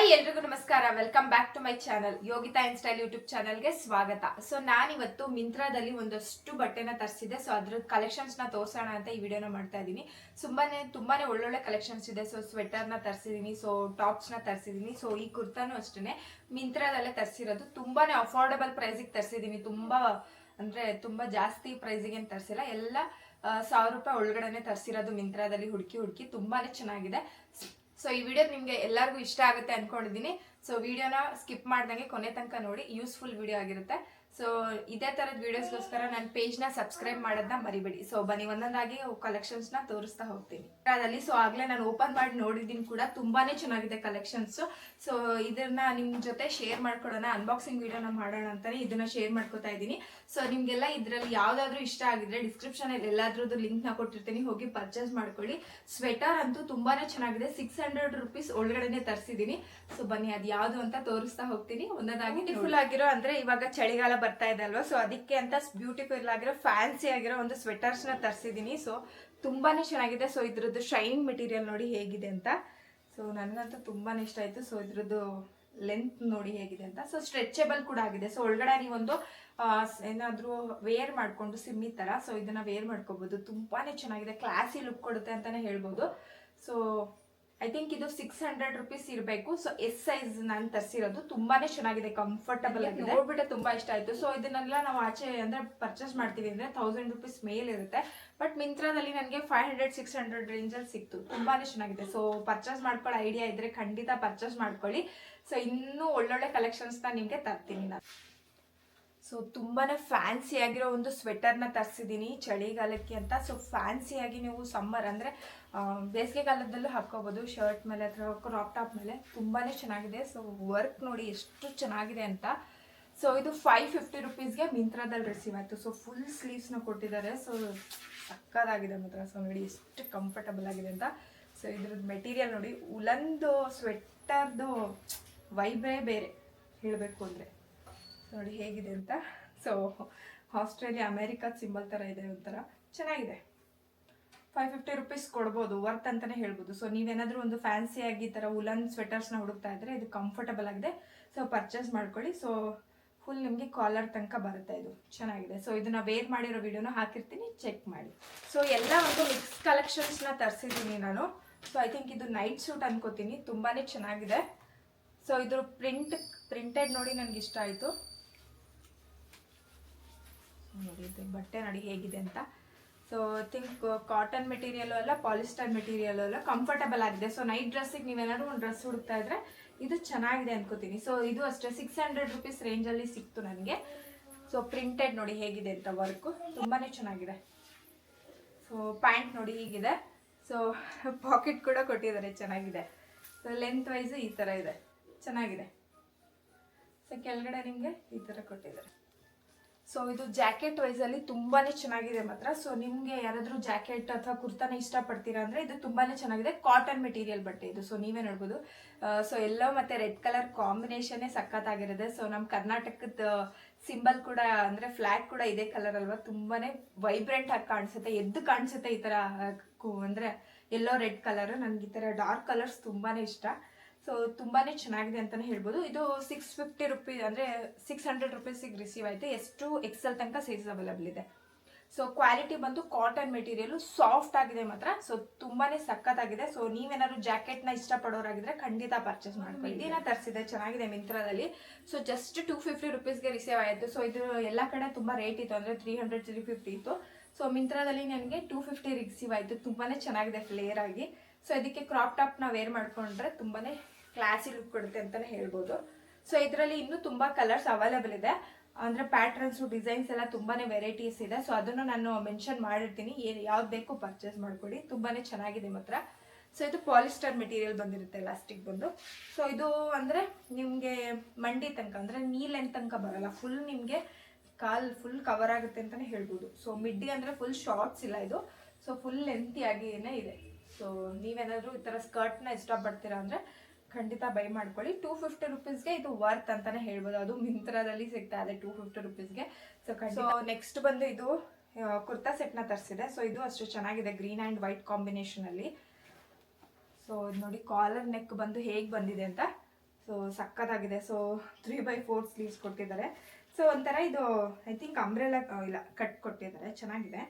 Hi ಎಲ್ರಿಗೂ ನಮಸ್ಕಾರ. Welcome back to my channel Yogita in style YouTube ಚಾನಲ್ಗೆ ಸ್ವಾಗತ. ಸೊ ನಾನಿವತ್ತು ಮಿಂತ್ರಾದಲ್ಲಿ ಒಂದಷ್ಟು ಬಟ್ಟೆನ ತರಿಸಿದೆ ಸೊ ಅದ್ರ ಕಲೆಕ್ಷನ್ಸ್ನ ತೋರ್ಸೋಣ ಅಂತ ಈ ವಿಡಿಯೋನ ಮಾಡ್ತಾ ಇದ್ದೀನಿ. ತುಂಬಾನೇ ತುಂಬಾನೇ ಒಳ್ಳೊಳ್ಳೆ ಕಲೆಕ್ಷನ್ಸ್ ಇದೆ. ಸೊ ಸ್ವೆಟರ್ನ ತರಿಸಿದ್ದೀನಿ ಸೊ ಟಾಪ್ಸ್ನ ತರಿಸಿದ್ದೀನಿ. ಸೊ ಈ ಕುರ್ತಾನು ಅಷ್ಟೇ ಮಿಂತ್ರಾದಲ್ಲೇ ತರಿಸಿರೋದು ತುಂಬಾನೇ ಅಫೋರ್ಡಬಲ್ ಪ್ರೈಸಿಗೆ ತರಿಸಿದ್ದೀನಿ. ತುಂಬಾ, ಅಂದ್ರೆ ತುಂಬಾ ಜಾಸ್ತಿ ಪ್ರೈಸಿಗೆ ಏನು ತರಿಸಿಲ್ಲ. ಎಲ್ಲ ಸಾವಿರ ರೂಪಾಯಿ ಒಳಗಡೆನೆ ತರಿಸಿರೋದು ಮಿಂತ್ರಾದಲ್ಲಿ ಹುಡುಕಿ ಹುಡುಕಿ ತುಂಬಾನೇ ಚೆನ್ನಾಗಿದೆ. ಸೊ ಈ ವಿಡಿಯೋ ನಿಮಗೆ ಎಲ್ಲರಿಗೂ ಇಷ್ಟ ಆಗುತ್ತೆ ಅನ್ಕೊಂಡಿದ್ದೀನಿ ಸೊ ವಿಡಿಯೋನ ಸ್ಕಿಪ್ ಮಾಡ್ದಂಗೆ ಕೊನೆ ತನಕ ನೋಡಿ. ಯೂಸ್ಫುಲ್ ವಿಡಿಯೋ ಆಗಿರುತ್ತೆ. ಸೊ ಇದೇ ಥರದ ವಿಡಿಯೋಸ್ಗೋಸ್ಕರ ನನ್ನ ನ ಸಬ್ಸ್ಕ್ರೈಬ್ ಮಾಡೋದನ್ನ ಮರಿಬೇಡಿ. ಸೊ ಬನ್ನಿ ಒಂದೊಂದಾಗಿ ಕಲೆಕ್ಷನ್ಸ್ನ ತೋರಿಸ್ತಾ ಹೋಗ್ತೀನಿ. ಅದಲ್ಲಿ ಸೊ ಆಗ್ಲೇ ನಾನು ಓಪನ್ ಮಾಡಿ ನೋಡಿದ್ದೀನಿ ಕೂಡ. ತುಂಬಾನೇ ಚೆನ್ನಾಗಿದೆ ಕಲೆಕ್ಷನ್ಸ್ ಸೊ ಇದನ್ನ ನಿಮ್ಮ ಜೊತೆ ಶೇರ್ ಮಾಡ್ಕೊಡೋಣ. ಅನ್ಬಾಕ್ಸಿಂಗ್ ವಿಡಿಯೋನ ಮಾಡೋಣ ಅಂತಾನೆ ಇದನ್ನ ಶೇರ್ ಮಾಡ್ಕೊತಾ ಇದ್ದೀನಿ. ಸೊ ನಿಮ್ಗೆಲ್ಲ ಇದರಲ್ಲಿ ಯಾವ್ದಾದ್ರು ಇಷ್ಟ ಆಗಿದ್ರೆ ಡಿಸ್ಕ್ರಿಪ್ಷನ್ ಅಲ್ಲಿ ಎಲ್ಲಾದ್ರದ್ದು ಲಿಂಕ್ನ ಕೊಟ್ಟಿರ್ತೀನಿ. ಹೋಗಿ ಪರ್ಚೇಸ್ ಮಾಡ್ಕೊಳ್ಳಿ. ಸ್ವೆಟರ್ ಅಂತೂ ತುಂಬಾನೇ ಚೆನ್ನಾಗಿದೆ. ಸಿಕ್ಸ್ ಹಂಡ್ರೆಡ್ ರುಪೀಸ್ ಒಳಗಡೆನೆ ತರ್ಸಿದೀನಿ ಸೊ ಬನ್ನಿ ಅದು ಯಾವ್ದು ಅಂತ ತೋರಿಸ್ತಾ ಹೋಗ್ತೀನಿ. ಒಂದೊಂದಾಗಿ ಫುಲ್ ಆಗಿರೋ ಅಂದ್ರೆ ಇವಾಗ ಚಳಿಗಾಲ ಬರ್ತಾ ಇದೆ ಅಲ್ವಾ? ಸೊ ಅದಕ್ಕೆ ಅಂತ ಬ್ಯೂಟಿಫುಲ್ ಆಗಿರೋ ಫ್ಯಾನ್ಸಿ ಆಗಿರೋ ಒಂದು ಸ್ವೆಟರ್ಸ್ನ ತರಿಸಿದ್ದೀನಿ ಸೊ ತುಂಬಾನೇ ಚೆನ್ನಾಗಿದೆ. ಸೊ ಇದ್ರದ್ದು ಶೈನಿಂಗ್ ಮೆಟೀರಿಯಲ್ ನೋಡಿ ಹೇಗಿದೆ ಅಂತ. ಸೊ ನನಗಂತೂ ತುಂಬಾನೇ ಇಷ್ಟ ಆಯ್ತು. ಸೊ ಇದ್ರದ್ದು ಲೆಂತ್ ನೋಡಿ ಹೇಗಿದೆ ಅಂತ. ಸೊ ಸ್ಟ್ರೆಚಬಲ್ ಕೂಡ ಆಗಿದೆ. ಸೊ ಒಳಗಡೆ ನೀವೊಂದು ಏನಾದರೂ ವೇರ್ ಮಾಡ್ಕೊಂಡು ಸಿಮ್ಮಿ ತರ ಸೊ ಇದನ್ನ ವೇರ್ ಮಾಡ್ಕೋಬಹುದು ತುಂಬಾನೇ ಚೆನ್ನಾಗಿದೆ. ಕ್ಲಾಸಿ ಲುಕ್ ಕೊಡುತ್ತೆ ಅಂತಾನೆ ಹೇಳ್ಬೋದು. ಸೊ ಥಿಂಕ್ ಇದು ಸಿಕ್ಸ್ ಹಂಡ್ರೆಡ್ ರುಪೀಸ್ ಇರಬೇಕು. ಸೊ ಎಸ್ ಸೈಜ್ ನಾನು ತರಿಸಿರೋದು ತುಂಬಾನೇ ಚೆನ್ನಾಗಿದೆ ಕಂಫರ್ಟಬಲ್ ಆಗಿದೆ. ನೋಡ್ಬಿಟ್ಟೆ ತುಂಬಾ ಇಷ್ಟ ಆಯ್ತು. ಸೊ ಇದನ್ನೆಲ್ಲ ನಾವು ಆಚೆ ಅಂದ್ರೆ ಪರ್ಚೇಸ್ ಮಾಡ್ತೀವಿ ಅಂದ್ರೆ ತೌಸಂಡ್ ರುಪೀಸ್ ಮೇಲ್ ಇರುತ್ತೆ. ಬಟ್ ಮಿಂತ್ರಾದಲ್ಲಿ ನನಗೆ ಫೈವ್ ಹಂಡ್ರೆಡ್ ಸಿಕ್ಸ್ ಹಂಡ್ರೆಡ್ ರೇಂಜಲ್ಲಿ ಸಿಕ್ತು. ತುಂಬಾನೇ ಚೆನ್ನಾಗಿದೆ. ಸೊ ಪರ್ಚೇಸ್ ಮಾಡ್ಕೊಳ್ಳೋ ಐಡಿಯಾ ಇದ್ರೆ ಖಂಡಿತ ಪರ್ಚೇಸ್ ಮಾಡ್ಕೊಳ್ಳಿ. ಸೊ ಇನ್ನೂ ಒಳ್ಳೊಳ್ಳೆ ಕಲೆಕ್ಷನ್ಸ್ನ ನಿಮಗೆ ತರ್ತೀನಿ ನಾನು. ಸೊ ತುಂಬಾನೇ ಫ್ಯಾನ್ಸಿ ಆಗಿರೋ ಒಂದು ಸ್ವೆಟರ್ನ ತರಿಸಿದ್ದೀನಿ ಚಳಿಗಾಲಕ್ಕೆ ಅಂತ. ಸೊ ಫ್ಯಾನ್ಸಿ ಆಗಿ ನೀವು ಸಮ್ಮರ್ ಅಂದರೆ ಬೇಸಿಗೆ ಕಾಲದಲ್ಲೂ ಹಾಕ್ಕೋಬೋದು. ಶರ್ಟ್ ಮೇಲೆ ಅಥವಾ ಕ್ರಾಪ್ ಟಾಪ್ ಮೇಲೆ ತುಂಬಾನೇ ಚೆನ್ನಾಗಿದೆ. ಸೊ ವರ್ಕ್ ನೋಡಿ ಎಷ್ಟು ಚೆನ್ನಾಗಿದೆ ಅಂತ. ಸೊ ಇದು ಫೈವ್ ಫಿಫ್ಟಿ ರುಪೀಸ್ಗೆ ಮಿಂತ್ರಾದಲ್ಲಿ ರಿಸೀವ್ ಆಯಿತು. ಸೊ ಫುಲ್ ಸ್ಲೀವ್ಸ್ನ ಕೊಟ್ಟಿದ್ದಾರೆ. ಸೊ ಸಕ್ಕದಾಗಿದೆ ಮಾತ್ರ. ಸೊ ನೋಡಿ ಎಷ್ಟು ಕಂಫರ್ಟಬಲ್ ಆಗಿದೆ ಅಂತ. ಸೊ ಇದ್ರದ್ದು ಮೆಟೀರಿಯಲ್ ನೋಡಿ, ಉಲಂದು ಸ್ವೆಟರ್ದು ವೈಬ್ರೇ ಬೇರೆ, ಹೇಳಬೇಕು ಅಂದರೆ. ನೋಡಿ ಹೇಗಿದೆ ಅಂತ. ಸೊ ಆಸ್ಟ್ರೇಲಿಯಾ ಅಮೇರಿಕಾದ ಸಿಂಬಲ್ ಥರ ಇದೆ ಒಂಥರ. ಚೆನ್ನಾಗಿದೆ. ಫೈವ್ ಫಿಫ್ಟಿ ರುಪೀಸ್ ಕೊಡ್ಬೋದು ವರ್ತ್ ಅಂತಾನೆ ಹೇಳ್ಬೋದು. ಸೊ ನೀವೇನಾದರೂ ಒಂದು ಫ್ಯಾನ್ಸಿ ಆಗಿ ಈ ಥರ ಉಲನ್ ಸ್ವೆಟರ್ಸ್ನ ಹುಡುಕ್ತಾ ಇದ್ರೆ ಇದು ಕಂಫರ್ಟಬಲ್ ಆಗಿದೆ. ಸೊ ಪರ್ಚೇಸ್ ಮಾಡ್ಕೊಳ್ಳಿ. ಸೊ ಫುಲ್ ನಿಮಗೆ ಕಾಲರ್ ತನಕ ಬರುತ್ತೆ ಇದು. ಚೆನ್ನಾಗಿದೆ. ಸೊ ಇದನ್ನ ವೇರ್ ಮಾಡಿರೋ ವಿಡಿಯೋನ ಹಾಕಿರ್ತೀನಿ ಚೆಕ್ ಮಾಡಿ. ಸೊ ಎಲ್ಲ ಒಂದು ಮಿಕ್ಸ್ ಕಲೆಕ್ಷನ್ಸ್ನ ತರಿಸಿದ್ದೀನಿ ನಾನು. ಸೊ ಐ ಥಿಂಕ್ ಇದು ನೈಟ್ ಸೂಟ್ ಅನ್ಕೋತೀನಿ. ತುಂಬಾನೇ ಚೆನ್ನಾಗಿದೆ. ಸೊ ಇದ್ರ ಪ್ರಿಂಟ್ ಪ್ರಿಂಟೆಡ್ ನೋಡಿ ನನಗೆ ಇಷ್ಟ ಆಯಿತು. ನೋಡಿ ಇದು ಬಟ್ಟೆ ನೋಡಿ ಹೇಗಿದೆ ಅಂತ. ಸೊ ಥಿಂಕ್ ಕಾಟನ್ ಮೆಟೀರಿಯಲ್ ಅಲ್ಲ ಪಾಲಿಸ್ಟರ್ ಮೆಟೀರಿಯಲ್ ಅಲ್ಲ ಕಂಫರ್ಟಬಲ್ ಆಗಿದೆ. ಸೊ ನೈಟ್ ಡ್ರೆಸ್ಸಿಗೆ ನೀವೇನಾದ್ರು ಒಂದು ಡ್ರೆಸ್ ಹುಡುಕ್ತಾ ಇದ್ರೆ ಇದು ಚೆನ್ನಾಗಿದೆ ಅನ್ಕೋತೀನಿ. ಸೊ ಇದು ಅಷ್ಟೇ ಸಿಕ್ಸ್ ಹಂಡ್ರೆಡ್ ರುಪೀಸ್ ರೇಂಜಲ್ಲಿ ಸಿಕ್ತು ನನಗೆ. ಸೊ ಪ್ರಿಂಟೆಡ್ ನೋಡಿ ಹೇಗಿದೆ ಅಂತ ವರ್ಕು ತುಂಬಾನೇ ಚೆನ್ನಾಗಿದೆ. ಸೊ ಪ್ಯಾಂಟ್ ನೋಡಿ ಹೀಗಿದೆ. ಸೊ ಪಾಕೆಟ್ ಕೂಡ ಕೊಟ್ಟಿದ್ದಾರೆ, ಚೆನ್ನಾಗಿದೆ. ಸೊ ಲೆಂತ್ ವೈಸು ಈ ಥರ ಇದೆ. ಚೆನ್ನಾಗಿದೆ. ಸೊ ಕೆಳಗಡೆ ನಿಮಗೆ ಈ ಥರ ಕೊಟ್ಟಿದ್ದಾರೆ. ಸೊ ಇದು ಜಾಕೆಟ್ ವೈಸಲ್ಲಿ ತುಂಬಾನೇ ಚೆನ್ನಾಗಿದೆ ಮಾತ್ರ. ಸೊ ನಿಮಗೆ ಯಾರಾದರೂ ಜಾಕೆಟ್ ಅಥವಾ ಕುರ್ತಾನ ಇಷ್ಟಪಡ್ತೀರಾ ಅಂದರೆ ಇದು ತುಂಬಾನೇ ಚೆನ್ನಾಗಿದೆ. ಕಾಟನ್ ಮೆಟೀರಿಯಲ್ ಬಟ್ಟೆ ಇದು. ಸೊ ನೀವೇ ನೋಡ್ಬೋದು. ಸೊ ಎಲ್ಲೋ ಮತ್ತೆ ರೆಡ್ ಕಲರ್ ಕಾಂಬಿನೇಷನ್ನೇ ಸಖತ್ತಾಗಿರುತ್ತೆ. ಸೊ ನಮ್ಮ ಕರ್ನಾಟಕದ ಸಿಂಬಲ್ ಕೂಡ ಅಂದರೆ ಫ್ಲಾಗ್ ಕೂಡ ಇದೇ ಕಲರ್ ಅಲ್ವಾ? ತುಂಬಾನೇ ವೈಬ್ರೆಂಟ್ ಆಗಿ ಕಾಣಿಸುತ್ತೆ. ಎದ್ದು ಕಾಣಿಸುತ್ತೆ ಈ ಥರ ಅಂದ್ರೆ ಎಲ್ಲೋ ರೆಡ್ ಕಲರ್ ನನಗೆ ಈ ಥರ ಡಾರ್ಕ್ ಕಲರ್ಸ್ ತುಂಬಾನೇ ಇಷ್ಟ. ಸೊ ತುಂಬಾ ಚೆನ್ನಾಗಿದೆ ಅಂತಲೇ ಹೇಳ್ಬೋದು. ಇದು ಸಿಕ್ಸ್ ಫಿಫ್ಟಿ ರುಪೀಸ್ ಅಂದರೆ ಸಿಕ್ಸ್ ಹಂಡ್ರೆಡ್ ರುಪೀಸಿಗೆ ರಿಸೀವ್ ಆಯಿತು. ಎಷ್ಟು ಎಕ್ಸೆಲ್ ತನಕ ಸೈಜ್ ಅವೈಲಬಲ್ ಇದೆ. ಸೊ ಕ್ವಾಲಿಟಿ ಬಂದು ಕಾಟನ್ ಮೆಟೀರಿಯಲ್ ಸಾಫ್ಟ್ ಆಗಿದೆ ಮಾತ್ರ. ಸೊ ತುಂಬಾ ಸಖತ್ತಾಗಿದೆ. ಸೊ ನೀವೇನಾದ್ರು ಜಾಕೆಟ್ನ ನ ಇಷ್ಟಪಡೋರಾಗಿದ್ರೆ ಖಂಡಿತ ಪರ್ಚೇಸ್ ಮಾಡ್ಕೊಳ್ಳಿ. ಇದೇನ ತರಿಸಿದೆ ಚೆನ್ನಾಗಿದೆ ಮಿಂತ್ರದಲ್ಲಿ. ಸೊ ಜಸ್ಟ್ ಟೂ ಫಿಫ್ಟಿ ರುಪೀಸ್ಗೆ ರಿಸೀವ್ ಆಯಿತು. ಸೊ ಇದು ಎಲ್ಲ ಕಡೆ ತುಂಬ ರೇಟ್ ಇತ್ತು ಅಂದರೆ ತ್ರೀ ಹಂಡ್ರೆಡ್ ತ್ರೀ ಫಿಫ್ಟಿ ಇತ್ತು. ಸೊ ಮಿಂತ್ರದಲ್ಲಿ ನನಗೆ ಟೂ ಫಿಫ್ಟಿ ರಿಸೀವ್ ಆಯಿತು. ತುಂಬಾ ಚೆನ್ನಾಗಿದೆ ಫ್ಲೇರ್ ಆಗಿ. ಸೊ ಇದಕ್ಕೆ ಕ್ರಾಪ್ ಟಾಪ್ ನಾವು ವೇರ್ ಮಾಡ್ಕೊಂಡ್ರೆ ತುಂಬಾನೇ ಕ್ಲಾಸಿ ಲುಕ್ ಕೊಡುತ್ತೆ ಅಂತಾನೆ ಹೇಳ್ಬೋದು. ಸೊ ಇದರಲ್ಲಿ ಇನ್ನೂ ತುಂಬಾ ಕಲರ್ಸ್ ಅವೈಲೇಬಲ್ ಇದೆ. ಅಂದ್ರೆ ಪ್ಯಾಟರ್ನ್ಸ್ ಡಿಸೈನ್ಸ್ ಎಲ್ಲ ತುಂಬಾನೇ ವೆರೈಟೀಸ್ ಇದೆ. ಸೊ ಅದನ್ನು ನಾನು ಮೆನ್ಷನ್ ಮಾಡಿರ್ತೀನಿ. ಏನು, ಯಾವ್ದು ಬೇಕು ಪರ್ಚೇಸ್ ಮಾಡ್ಕೊಳ್ಳಿ ತುಂಬಾನೇ ಚೆನ್ನಾಗಿದೆ ಮಾತ್ರ. ಸೊ ಇದು ಪಾಲಿಸ್ಟರ್ ಮೆಟೀರಿಯಲ್ ಬಂದಿರುತ್ತೆ ಎಲಾಸ್ಟಿಕ್ ಬಂದು. ಸೊ ಇದು ಅಂದ್ರೆ ನಿಮಗೆ ಮಂಡಿ ತನಕ, ಅಂದ್ರೆ ನೀ ಲೆಂತ್ ತನಕ ಬರಲ್ಲ. ಫುಲ್ ನಿಮಗೆ ಕಾಲ್ ಫುಲ್ ಕವರ್ ಆಗುತ್ತೆ ಅಂತಾನೆ ಹೇಳ್ಬೋದು. ಸೊ ಮಿಡ್ಡಿ ಅಂದ್ರೆ ಫುಲ್ ಶಾರ್ಟ್ಸ್ ಇಲ್ಲ ಇದು. ಸೊ ಫುಲ್ ಲೆಂತಿಯಾಗಿಯೇ ಇದೆ. ಸೊ ನೀವೇನಾದರೂ ಈ ಥರ ಸ್ಕರ್ಟ್ನ ಇಷ್ಟಪಡ್ತೀರಾ ಅಂದರೆ ಖಂಡಿತ ಬೈ ಮಾಡ್ಕೊಳ್ಳಿ. ಟೂ ಫಿಫ್ಟಿ ರುಪೀಸ್ಗೆ ಇದು ವರ್ತ್ ಅಂತಾನೆ ಹೇಳ್ಬೋದು. ಅದು ಮಿಂತ್ರದಲ್ಲಿ ಸಿಗ್ತಾ ಇದೆ ಟೂ ಫಿಫ್ಟಿ ರುಪೀಸ್ಗೆ ಸೊ ಸೊ ನೆಕ್ಸ್ಟ್ ಬಂದು ಇದು ಕುರ್ತಾ ಸೆಟ್ನ ತರಿಸಿದೆ. ಸೊ ಇದು ಅಷ್ಟು ಚೆನ್ನಾಗಿದೆ ಗ್ರೀನ್ ಆ್ಯಂಡ್ ವೈಟ್ ಕಾಂಬಿನೇಷನಲ್ಲಿ ಸೊ ನೋಡಿ ಕಾಲರ್ ನೆಕ್ ಬಂದು ಹೇಗೆ ಬಂದಿದೆ ಅಂತ. ಸೊ ಸಕ್ಕತ್ತಾಗಿದೆ. So three by four sleeves ಕೊಟ್ಟಿದ್ದಾರೆ. ಸೊ ಒಂಥರ ಇದು ಐ ಥಿಂಕ್ ಅಂಬ್ರೆಲ್ಲ ಇಲ್ಲ ಕಟ್ ಕೊಟ್ಟಿದ್ದಾರೆ. ಚೆನ್ನಾಗಿದೆ.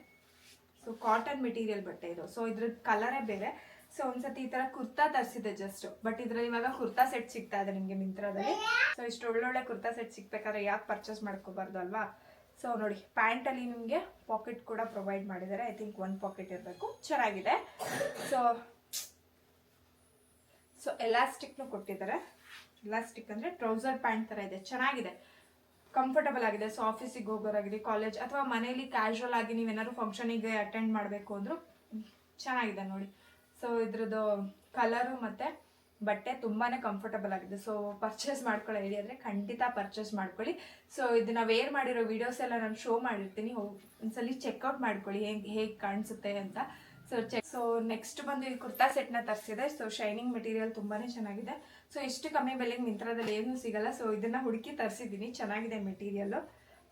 ಸೊ ಕಾಟನ್ ಮೆಟೀರಿಯಲ್ ಬಟ್ಟೆ ಇದು. ಸೊ ಇದ್ರ ಕಲರೇ ಬೇರೆ. ಸೊ ಒಂದ್ಸತಿ ಈ ತರ ಕುರ್ತಾ ತರಿಸಿದೆ ಜಸ್ಟ್ ಬಟ್ ಇದ್ರಲ್ಲಿ ಇವಾಗ ಕುರ್ತಾ ಸೆಟ್ ಸಿಗ್ತಾ ಇದೆ ನಿಮಗೆ ಮಿಂತ್ರದಲ್ಲಿ ಸೊ ಇಷ್ಟು ಒಳ್ಳೊಳ್ಳೆ ಕುರ್ತಾ ಸೆಟ್ ಸಿಗ್ಬೇಕಾದ್ರೆ ಯಾಕೆ ಪರ್ಚೇಸ್ ಮಾಡ್ಕೋಬಾರ್ದು ಅಲ್ವಾ? ಸೊ ನೋಡಿ ಪ್ಯಾಂಟಲ್ಲಿ ನಿಮಗೆ ಪಾಕೆಟ್ ಕೂಡ ಪ್ರೊವೈಡ್ ಮಾಡಿದ್ದಾರೆ. ಐ ಥಿಂಕ್ ಒನ್ ಪಾಕೆಟ್ ಇರಬೇಕು. ಚೆನ್ನಾಗಿದೆ. ಸೊ ಸೊ ಎಲಾಸ್ಟಿಕ್ನು ಕೊಟ್ಟಿದ್ದಾರೆ. ಎಲಾಸ್ಟಿಕ್ ಅಂದರೆ ಟ್ರೌಸರ್ ಪ್ಯಾಂಟ್ ಥರ ಇದೆ. ಚೆನ್ನಾಗಿದೆ. ಕಂಫರ್ಟಬಲ್ ಆಗಿದೆ, ಸೊ ಆಫೀಸಿಗೆ ಹೋಗೋರಾಗಿದೆ ಕಾಲೇಜ್ ಅಥವಾ ಮನೇಲಿ ಕ್ಯಾಶುವಲ್ ಆಗಿ ನೀವೇನಾದ್ರು ಫಂಕ್ಷನಿಗೆ ಅಟೆಂಡ್ ಮಾಡಬೇಕು ಅಂದರೂ ಚೆನ್ನಾಗಿದೆ ನೋಡಿ. ಸೊ ಇದ್ರದ್ದು ಕಲರು ಮತ್ತು ಬಟ್ಟೆ ತುಂಬಾ ಕಂಫರ್ಟಬಲ್ ಆಗಿದೆ. ಸೊ ಪರ್ಚೇಸ್ ಮಾಡ್ಕೊಳ್ಳೋ ಐಡಿಯಾ ಅಂದರೆ ಖಂಡಿತ ಪರ್ಚೇಸ್ ಮಾಡ್ಕೊಳ್ಳಿ. ಸೊ ಇದನ್ನ ವೇರ್ ಮಾಡಿರೋ ವೀಡಿಯೋಸ್ ಎಲ್ಲ ನಾನು ಶೋ ಮಾಡಿರ್ತೀನಿ. ಒಂದ್ಸಲಿ ಚೆಕ್ಔಟ್ ಮಾಡ್ಕೊಳ್ಳಿ, ಹೇಗೆ ಹೇಗೆ ಕಾಣಿಸುತ್ತೆ ಅಂತ. ಸೊ ಚೆಕ್ ಸೊ ನೆಕ್ಸ್ಟ್ ಬಂದು ಈ ಕುರ್ತಾ ಸೆಟ್ನ ತರಿಸಿದೆ. ಸೊ ಶೈನಿಂಗ್ ಮೆಟೀರಿಯಲ್ ತುಂಬಾ ಚೆನ್ನಾಗಿದೆ. ಸೊ ಇಷ್ಟು ಕಮ್ಮಿ ಬೆಲೆಗೆ ಮಿಂತ್ರದಲ್ಲಿ ಏನೂ ಸಿಗಲ್ಲ. ಸೊ ಇದನ್ನ ಹುಡುಕಿ ತರಿಸಿದ್ದೀನಿ ಚೆನ್ನಾಗಿದೆ ಮೆಟೀರಿಯಲ್ಲು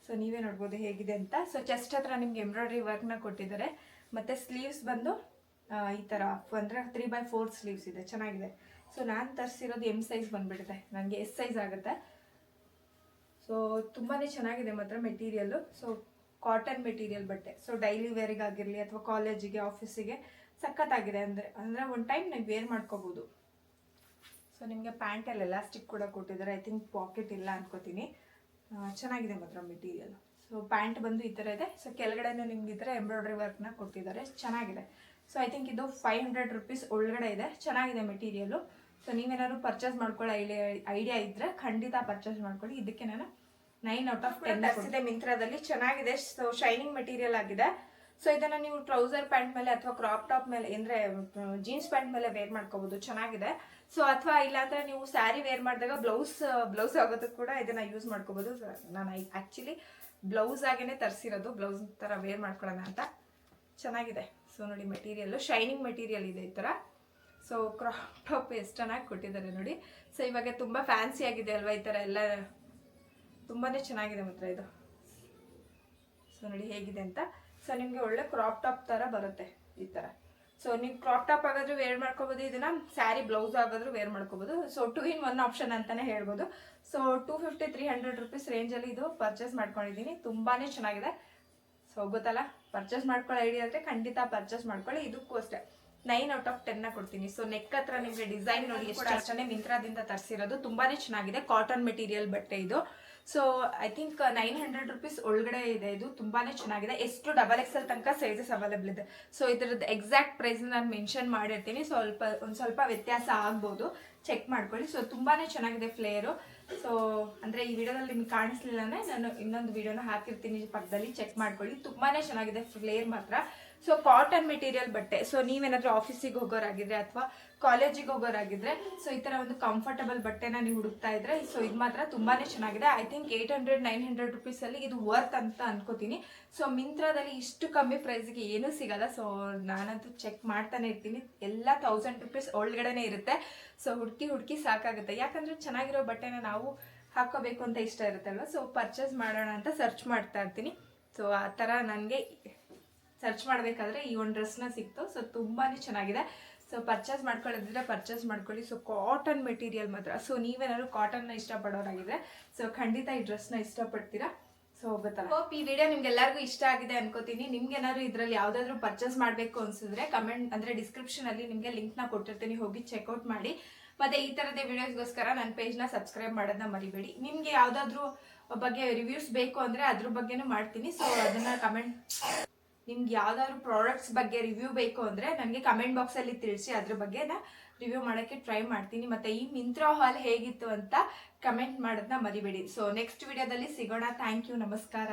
ಸೊ ನೀವೇ ನೋಡ್ಬೋದು ಹೇಗಿದೆ ಅಂತ. ಸೊ ಚೆಸ್ಟ್ ಹತ್ರ ನಿಮ್ಗೆ ಎಂಬ್ರಾಯ್ಡ್ರಿ ವರ್ಕ್ನ ಕೊಟ್ಟಿದ್ದಾರೆ. ಮತ್ತು ಸ್ಲೀವ್ಸ್ ಬಂದು ಈ ಥರ ಅಂದರೆ ತ್ರೀ ಬೈ ಫೋರ್ ಸ್ಲೀವ್ಸ್ ಇದೆ. ಚೆನ್ನಾಗಿದೆ. ಸೊ ನಾನು ತರಿಸಿರೋದು ಎಂ ಸೈಜ್ ಬಂದುಬಿಡುತ್ತೆ. ನನಗೆ ಎಸ್ ಸೈಜ್ ಆಗುತ್ತೆ. ಸೊ ತುಂಬಾ ಚೆನ್ನಾಗಿದೆ ಮಾತ್ರ ಮೆಟೀರಿಯಲ್ಲು ಸೊ ಕಾಟನ್ ಮೆಟೀರಿಯಲ್ ಬಟ್ಟೆ. ಸೊ ಡೈಲಿ ವೇರಿಗೆ ಆಗಿರಲಿ ಅಥವಾ ಕಾಲೇಜಿಗೆ ಆಫೀಸಿಗೆ ಸಖತ್ತಾಗಿದೆ ಅಂದರೆ ಅಂದರೆ ಒಂದು ಟೈಮ್ ನೀವು ವೇರ್ ಮಾಡ್ಕೋಬೋದು. ಸೊ ನಿಮಗೆ ಪ್ಯಾಂಟಲ್ಲಿ ಎಲಾಸ್ಟಿಕ್ ಕೂಡ ಕೊಟ್ಟಿದ್ದಾರೆ. ಐ ಥಿಂಕ್ ಪಾಕೆಟ್ ಇಲ್ಲ ಅನ್ಕೋತೀನಿ. ಚೆನ್ನಾಗಿದೆ ಮಾತ್ರ ಮೆಟೀರಿಯಲ್ ಸೊ ಪ್ಯಾಂಟ್ ಬಂದು ಈ ಥರ ಇದೆ. ಸೊ ಕೆಳಗಡೆನೂ ನಿಮ್ಗೆ ಈ ಥರ ಎಂಬ್ರಾಯ್ಡ್ರಿ ವರ್ಕ್ನ ಕೊಟ್ಟಿದ್ದಾರೆ. ಚೆನ್ನಾಗಿದೆ. ಸೊ ಐ ಥಿಂಕ್ ಇದು ಫೈವ್ ಹಂಡ್ರೆಡ್ ರುಪೀಸ್ ಒಳಗಡೆ ಇದೆ. ಚೆನ್ನಾಗಿದೆ ಮೆಟೀರಿಯಲು ಸೊ ನೀವೇನಾದ್ರು ಪರ್ಚೇಸ್ ಮಾಡ್ಕೊಳ್ಳೋ ಐಡಿಯಾ ಐಡಿಯಾ ಇದ್ದರೆ ಖಂಡಿತ ಪರ್ಚೇಸ್ ಮಾಡ್ಕೊಳ್ಳಿ. ಇದಕ್ಕೆ ನಾನು ನೈನ್ ಔಟ್ ಆಫ್ ಟೆನ್ ಇದೆ ಮಿಂತ್ರದಲ್ಲಿ ಚೆನ್ನಾಗಿದೆ. ಸೊ ಶೈನಿಂಗ್ ಮೆಟೀರಿಯಲ್ ಆಗಿದೆ. ಸೊ ಇದನ್ನ ನೀವು ಟ್ರೌಸರ್ ಪ್ಯಾಂಟ್ ಮೇಲೆ ಅಥವಾ ಕ್ರಾಪ್ ಟಾಪ್ ಮೇಲೆ ಅಂದ್ರೆ ಜೀನ್ಸ್ ಪ್ಯಾಂಟ್ ಮೇಲೆ ವೇರ್ ಮಾಡ್ಕೋಬಹುದು ಚೆನ್ನಾಗಿದೆ. ಸೊ ಅಥವಾ ಇಲ್ಲಾಂದ್ರೆ ನೀವು ಸ್ಯಾರಿ ವೇರ್ ಮಾಡಿದಾಗ ಬ್ಲೌಸ್ ಬ್ಲೌಸ್ ಆಗೋದಕ್ಕೆ ಕೂಡ ಇದನ್ನ ಯೂಸ್ ಮಾಡ್ಕೋಬಹುದು ನಾನು ಆಕ್ಚುಲಿ ಬ್ಲೌಸ್ ಆಗೇನೆ ತರಿಸಿರೋದು. ಬ್ಲೌಸ್ ತರ ವೇರ್ ಮಾಡ್ಕೊಳ್ಳೋಣ ಅಂತ. ಚೆನ್ನಾಗಿದೆ. ಸೊ ನೋಡಿ ಮೆಟೀರಿಯಲ್ ಶೈನಿಂಗ್ ಮೆಟೀರಿಯಲ್ ಇದೆ ಈ ಥರ ಸೊ ಕ್ರಾಪ್ ಟಾಪ್ ಎಷ್ಟು ಚೆನ್ನಾಗಿ ಕೊಟ್ಟಿದ್ದಾರೆ ನೋಡಿ. ಸೊ ಇವಾಗ ತುಂಬ ಫ್ಯಾನ್ಸಿ ಆಗಿದೆ ಅಲ್ವಾ ಈ ಥರ ಎಲ್ಲ ತುಂಬಾ ಚೆನ್ನಾಗಿದೆ ಮಾತ್ರ ಇದು. ಸೊ ನೋಡಿ ಹೇಗಿದೆ ಅಂತ. ಸೊ ನಿಮಗೆ ಒಳ್ಳೆ ಕ್ರಾಪ್ ಟಾಪ್ ಥರ ಬರುತ್ತೆ ಈ ಥರ ಸೊ ನೀವು ಕ್ರಾಪ್ ಟಾಪ್ ಆಗಾದ್ರೂ ವೇರ್ ಮಾಡ್ಕೋಬೋದು. ಇದನ್ನ ಸ್ಯಾರಿ ಬ್ಲೌಸ್ ಆಗಾದ್ರೂ ವೇರ್ ಮಾಡ್ಕೋಬೋದು. So two in one option ಅಂತಾನೆ ಹೇಳ್ಬೋದು. So two fifty three hundred rupees ರೇಂಜಲ್ಲಿ ಇದು ಪರ್ಚೇಸ್ ಮಾಡ್ಕೊಂಡಿದ್ದೀನಿ. ತುಂಬಾ ಚೆನ್ನಾಗಿದೆ. ಸೊ ಗೊತ್ತಲ್ಲ? ಪರ್ಚೇಸ್ ಮಾಡ್ಕೊಳ್ಳೋ ಐಡಿಯಾ ಆದರೆ ಖಂಡಿತ ಪರ್ಚೇಸ್ ಮಾಡ್ಕೊಳ್ಳಿ. ಇದಕ್ಕೂ ಅಷ್ಟೇ. ನೈನ್ ಔಟ್ ಆಫ್ ಟೆನ್ನ ಕೊಡ್ತೀನಿ. ಸೊ ನೆಕ್ ಹತ್ರ ನಿಮಗೆ ಡಿಸೈನ್ ನೋಡಿ ಎಷ್ಟು ಅಷ್ಟೇ ಮಿಂತ್ರಾದಿಂದ ತರಿಸಿರೋದು. ತುಂಬಾ ಚೆನ್ನಾಗಿದೆ. ಕಾಟನ್ ಮೆಟೀರಿಯಲ್ ಬಟ್ಟೆ ಇದು. So I think nine hundred rupees ಒಳಗಡೆ ಇದೆ. ಇದು ತುಂಬಾನೇ ಚೆನ್ನಾಗಿದೆ. ಎಷ್ಟು ಡಬಲ್ ಎಕ್ಸೆಲ್ ತನಕ ಸೈಜಸ್ ಅವೈಲೇಬಲ್ ಇದೆ. ಸೊ ಇದರದ್ದು ಎಕ್ಸಾಕ್ಟ್ ಪ್ರೈಸ್ ನಾನು ಮೆನ್ಷನ್ ಮಾಡಿರ್ತೀನಿ. ಸ್ವಲ್ಪ, ಒಂದು ಸ್ವಲ್ಪ ವ್ಯತ್ಯಾಸ ಆಗ್ಬೋದು. ಚೆಕ್ ಮಾಡ್ಕೊಳ್ಳಿ. ಸೊ ತುಂಬಾನೇ ಚೆನ್ನಾಗಿದೆ ಫ್ಲೇರು ಸೊ ಅಂದರೆ ಈ ವಿಡಿಯೋದಲ್ಲಿ ನಿಮ್ಗೆ ಕಾಣಿಸ್ಲಿಲ್ಲ ನಾನು ಇನ್ನೊಂದು ವಿಡಿಯೋನ ಹಾಕಿರ್ತೀನಿ. ಪಕ್ಕದಲ್ಲಿ ಚೆಕ್ ಮಾಡ್ಕೊಳ್ಳಿ. ತುಂಬಾನೇ ಚೆನ್ನಾಗಿದೆ ಫ್ಲೇರ್ ಮಾತ್ರ. ಸೊ ಕಾಟನ್ ಮೆಟೀರಿಯಲ್ ಬಟ್ಟೆ. ಸೊ ನೀವೇನಾದ್ರೂ ಆಫೀಸಿಗೆ ಹೋಗೋರಾಗಿದ್ರೆ ಅಥವಾ ಕಾಲೇಜಿಗೆ ಹೋಗೋರಾಗಿದ್ರೆ ಸೊ ಈ ತರ ಒಂದು ಕಂಫರ್ಟಬಲ್ ಬಟ್ಟೆನ ನೀವು ಹುಡುಕ್ತಾ ಇದ್ರೆ ಸೊ ಇದು ಮಾತ್ರ ತುಂಬಾನೇ ಚೆನ್ನಾಗಿದೆ. I think eight hundred nine hundred ರುಪೀಸಲ್ಲಿ ಇದು ವರ್ತ್ ಅಂತ ಅನ್ಕೋತೀನಿ. ಸೊ ಮಿಂತ್ರಾದಲ್ಲಿ ಇಷ್ಟು ಕಮ್ಮಿ ಪ್ರೈಸ್ಗೆ ಏನೂ ಸಿಗಲ್ಲ. ಸೊ ನಾನಂತೂ ಚೆಕ್ ಮಾಡ್ತಾನೆ ಇರ್ತೀನಿ. ಎಲ್ಲ ತೌಸಂಡ್ ರುಪೀಸ್ ಒಳಗಡೆನೆ ಇರುತ್ತೆ. ಸೊ ಹುಡುಕಿ ಹುಡುಕಿ ಸಾಕಾಗುತ್ತೆ. ಯಾಕಂದ್ರೆ ಚೆನ್ನಾಗಿರೋ ಬಟ್ಟೆನ ನಾವು ಹಾಕೋಬೇಕು ಅಂತ ಇಷ್ಟ ಇರುತ್ತಲ್ವ? ಸೊ ಪರ್ಚೇಸ್ ಮಾಡೋಣ ಅಂತ ಸರ್ಚ್ ಮಾಡ್ತಾ ಇರ್ತೀನಿ. ಸೊ ಆ ಥರ ನನಗೆ ಸರ್ಚ್ ಮಾಡಬೇಕಾದ್ರೆ ಈ ಒಂದು ಡ್ರೆಸ್ನ ಸಿಕ್ತು. ಸೊ ತುಂಬಾ ಚೆನ್ನಾಗಿದೆ. ಸೊ ಪರ್ಚೇಸ್ ಮಾಡ್ಕೊಳ್ಳೋದಿದ್ರೆ ಪರ್ಚೇಸ್ ಮಾಡ್ಕೊಳ್ಳಿ. ಸೊ ಕಾಟನ್ ಮೆಟೀರಿಯಲ್ ಮಾತ್ರ. ಸೊ ನೀವೇನಾದ್ರು ಕಾಟನ್ನ ಇಷ್ಟಪಡೋರಾಗಿದ್ರೆ ಸೊ ಖಂಡಿತ ಈ ಡ್ರೆಸ್ನ ಇಷ್ಟಪಡ್ತೀರಾ? ಸೊ ಗೊತ್ತಲ್ಲ. ಹೋಪ್ ಈ ವಿಡಿಯೋ ನಿಮ್ಗೆಲ್ಲರಿಗೂ ಇಷ್ಟ ಆಗಿದೆ ಅನ್ಕೋತೀನಿ. ನಿಮ್ಗೆ ಏನಾದ್ರು ಇದ್ರಲ್ಲಿ ಯಾವ್ದಾದ್ರು ಪರ್ಚೇಸ್ ಮಾಡಬೇಕು ಅನ್ಸಿದ್ರೆ ಕಮೆಂಟ್ ಅಂದ್ರೆ ಡಿಸ್ಕ್ರಿಪ್ಷನ್ ಅಲ್ಲಿ ನಿಮ್ಗೆ ಲಿಂಕ್ನ ಕೊಟ್ಟಿರ್ತೀನಿ. ಹೋಗಿ ಚೆಕ್ಔಟ್ ಮಾಡಿ. ಮತ್ತೆ ಈ ತರದೇ ವಿಡಿಯೋಸ್ಗೋಸ್ಕರ ನನ್ನ ಪೇಜ್ನ ಸಬ್ಸ್ಕ್ರೈಬ್ ಮಾಡೋದನ್ನ ಮರಿಬೇಡಿ. ನಿಮ್ಗೆ ಯಾವ್ದಾದ್ರು ಬಗ್ಗೆ ರಿವ್ಯೂಸ್ ಬೇಕು ಅಂದ್ರೆ ಅದ್ರ ಬಗ್ಗೆನೂ ಮಾಡ್ತೀನಿ. ಸೊ ಅದನ್ನ ಕಮೆಂಟ್ ನಿಮ್ಗೆ ಯಾವ್ದಾದ್ರು ಪ್ರಾಡಕ್ಟ್ಸ್ ಬಗ್ಗೆ ರಿವ್ಯೂ ಬೇಕು ಅಂದ್ರೆ ನನಗೆ ಕಮೆಂಟ್ ಬಾಕ್ಸ್ ಅಲ್ಲಿ ತಿಳಿಸಿ, ಅದ್ರ ಬಗ್ಗೆ ನಾ ರಿವ್ಯೂ ಮಾಡೋಕ್ಕೆ ಟ್ರೈ ಮಾಡ್ತೀನಿ. ಮತ್ತೆ ಈ ಮಿಂತ್ರಾ ಹಾಲ್ ಹೇಗಿತ್ತು ಅಂತ ಕಮೆಂಟ್ ಮಾಡೋದನ್ನ ಮರಿಬೇಡಿ. ಸೊ ನೆಕ್ಸ್ಟ್ ವಿಡಿಯೋದಲ್ಲಿ ಸಿಗೋಣ. ಥ್ಯಾಂಕ್ ಯು ನಮಸ್ಕಾರ.